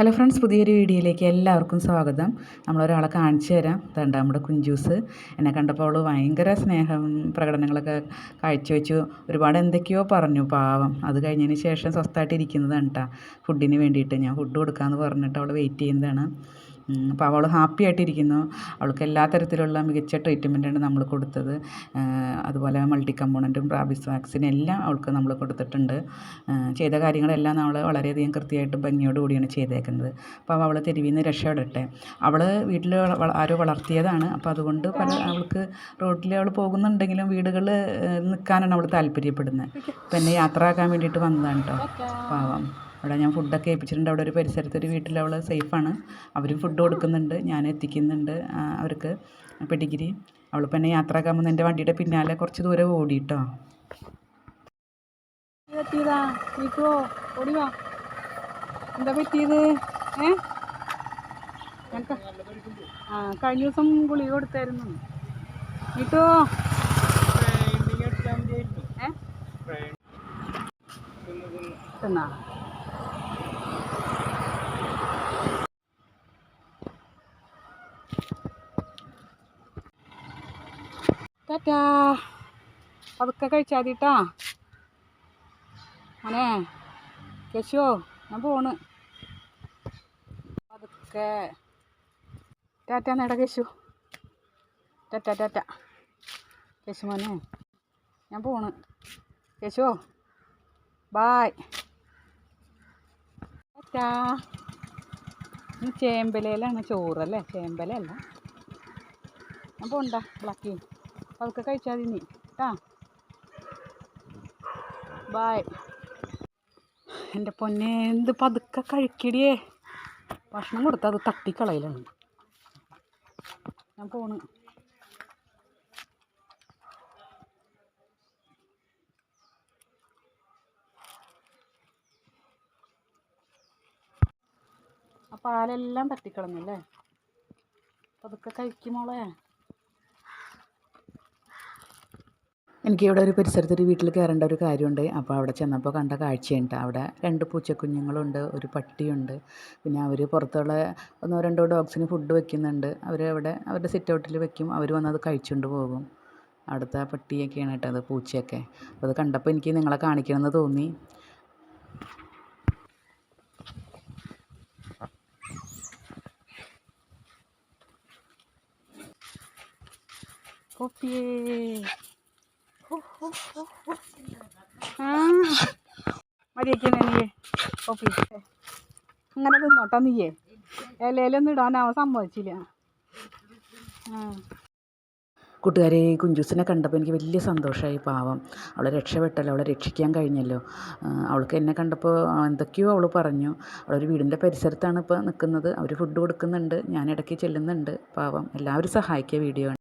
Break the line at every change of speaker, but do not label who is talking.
Hello friends പുതിയൊരു വീഡിയോയിലേക്ക് എല്ലാവർക്കും സ്വാഗതം. നമ്മളൊരാളെ കാണിച്ചു തരാം. തണ്ട നമ്മുടെ കുഞ്ചൂസ്. എന്നെ കണ്ടപ്പോൾ അവൾ ഭയങ്കര സ്നേഹം പ്രകടനങ്ങളൊക്കെ കാഴ്ചവെച്ചു. ഒരുപാട് എന്തൊക്കെയോ പറഞ്ഞു പാവം. അത് കഴിഞ്ഞതിന് ശേഷം സ്വസ്ഥമായിട്ട് ഇരിക്കുന്നതാണ് കേട്ടോ ഫുഡിന് വേണ്ടിയിട്ട് ഞാൻ ഫുഡ് കൊടുക്കാമെന്ന് പറഞ്ഞിട്ട് അവൾ വെയിറ്റ് ചെയ്യുന്നതാണ്. അപ്പോൾ അവൾ ഹാപ്പി ആയിട്ടിരിക്കുന്നു. അവൾക്ക് എല്ലാ തരത്തിലുള്ള മികച്ച ട്രീറ്റ്മെന്റാണ് നമ്മൾ കൊടുത്തത്. അതുപോലെ മൾട്ടി കമ്പോണന്റും റാബിസ് വാക്സിൻ എല്ലാം അവൾക്ക് നമ്മൾ കൊടുത്തിട്ടുണ്ട്. ചെയ്ത കാര്യങ്ങളെല്ലാം നമ്മൾ വളരെയധികം കൃത്യമായിട്ടും ഭംഗിയോടുകൂടിയാണ് ചെയ്തേക്കുന്നത്. അപ്പോൾ അവൾ തെരുവിൽ നിന്ന് രക്ഷപ്പെടട്ടെ. അവൾ വീട്ടിൽ ആരോ വളർത്തിയതാണ്. അപ്പോൾ അതുകൊണ്ട് പല അവൾക്ക് റോഡിൽ അവൾ പോകുന്നുണ്ടെങ്കിലും വീടുകളിൽ നിൽക്കാനാണ് അവൾ താല്പര്യപ്പെടുന്നത്. പിന്നെ എന്നെ യാത്രയാക്കാൻ വേണ്ടിയിട്ട് വന്നതാണ് കേട്ടോ പാവം. അവിടെ ഞാൻ ഫുഡൊക്കെ ഏൽപ്പിച്ചിട്ടുണ്ട്. അവിടെ ഒരു പരിസരത്ത് ഒരു വീട്ടിൽ അവൾ സേഫാണ് അവരും ഫുഡ് കൊടുക്കുന്നുണ്ട്. ഞാൻ എത്തിക്കുന്നുണ്ട്. അവർക്ക് പെഡിഗിരി അവളിപ്പോൾ എന്നെ യാത്രയാക്കാൻ വന്ന് എന്റെ വണ്ടിയുടെ പിന്നാലെ കുറച്ച് ദൂരെ
ഓടിയിട്ടോ. ഓടി വാ. എന്താ പറ്റിയത്? ഏ? ആ കഴിഞ്ഞ ദിവസം ഗുളിക കൊടുത്തായിരുന്നു. നീട്ടോ ഏ? തിന്നാ? ടാറ്റാ. പതുക്കെ കഴിച്ചാൽ മതിട്ടാ കേശുവോ ഞാൻ പോണ്. പതുക്കെ. ടാറ്റ നേട കേശു. ടാറ്റ ടാറ്റ. കേശു മോനെ ഞാൻ പോണ്. കേശുവോ ബായ്. ടാറ്റാ. ചേമ്പലയിലാണ് ചോറല്ലേ ചേമ്പലയല്ല. ഞാൻ പോണ്ട ബ്ലാക്കി പതുക്കെ കഴിച്ചാൽ മതി നീ. കേട്ടാ ബായ് എന്റെ പൊന്നെ എന്ത് പതുക്കെ കഴിക്കടിയേ. ഭക്ഷണം കൊടുത്താൽ അത് തട്ടിക്കളയിലാണ്. ഞാൻ പോണ്. ആ പാലെല്ലാം തട്ടിക്കളഞ്ഞല്ലേ പതുക്കെ കഴിക്കുമോളെ
എനിക്ക് ഇവിടെ ഒരു പരിസരത്ത് ഒരു വീട്ടിൽ കയറേണ്ട ഒരു കാര്യമുണ്ട്. അപ്പോൾ അവിടെ ചെന്നപ്പോൾ കണ്ട കാഴ്ചയുണ്ട്. അവിടെ രണ്ട് പൂച്ചക്കുഞ്ഞുങ്ങളുണ്ട് ഒരു പട്ടിയുണ്ട്. പിന്നെ അവർ പുറത്തുള്ള ഒന്നോ രണ്ടോ ഡോഗ്സിന് ഫുഡ് വെക്കുന്നുണ്ട്. അവർ അവിടെ അവരുടെ സിറ്റ് ഔട്ടിൽ വെക്കും. അവർ വന്ന് അത് കഴിച്ചുകൊണ്ട് പോകും. അവിടുത്തെ പട്ടിയൊക്കെയാണ് കേട്ടോ അത് പൂച്ചയൊക്കെ. അപ്പോൾ അത് കണ്ടപ്പോൾ എനിക്ക് നിങ്ങളെ കാണിക്കണമെന്ന് തോന്നി.
കോപ്പിയേ. കോപ്പി അങ്ങനെ തിന്നോട്ടോ നീയേ. ഇലയിലൊന്നും ഇടാൻ അവൻ സമ്മതിച്ചില്ല.
കൂട്ടുകാരെ കുഞ്ചൂസിനെ കണ്ടപ്പോൾ എനിക്ക് വലിയ സന്തോഷമായി പാവം. അവളെ രക്ഷപ്പെട്ടല്ലോ അവളെ രക്ഷിക്കാൻ കഴിഞ്ഞല്ലോ. അവൾക്ക് എന്നെ കണ്ടപ്പോൾ എന്തൊക്കെയോ അവൾ പറഞ്ഞു. അവളൊരു വീടിന്റെ പരിസരത്താണ് ഇപ്പോൾ നിൽക്കുന്നത്. അവർ ഫുഡ് കൊടുക്കുന്നുണ്ട് ഞാൻ ഇടയ്ക്ക് ചെല്ലുന്നുണ്ട്. പാവം എല്ലാവരും സഹായിക്കുക വീഡിയോ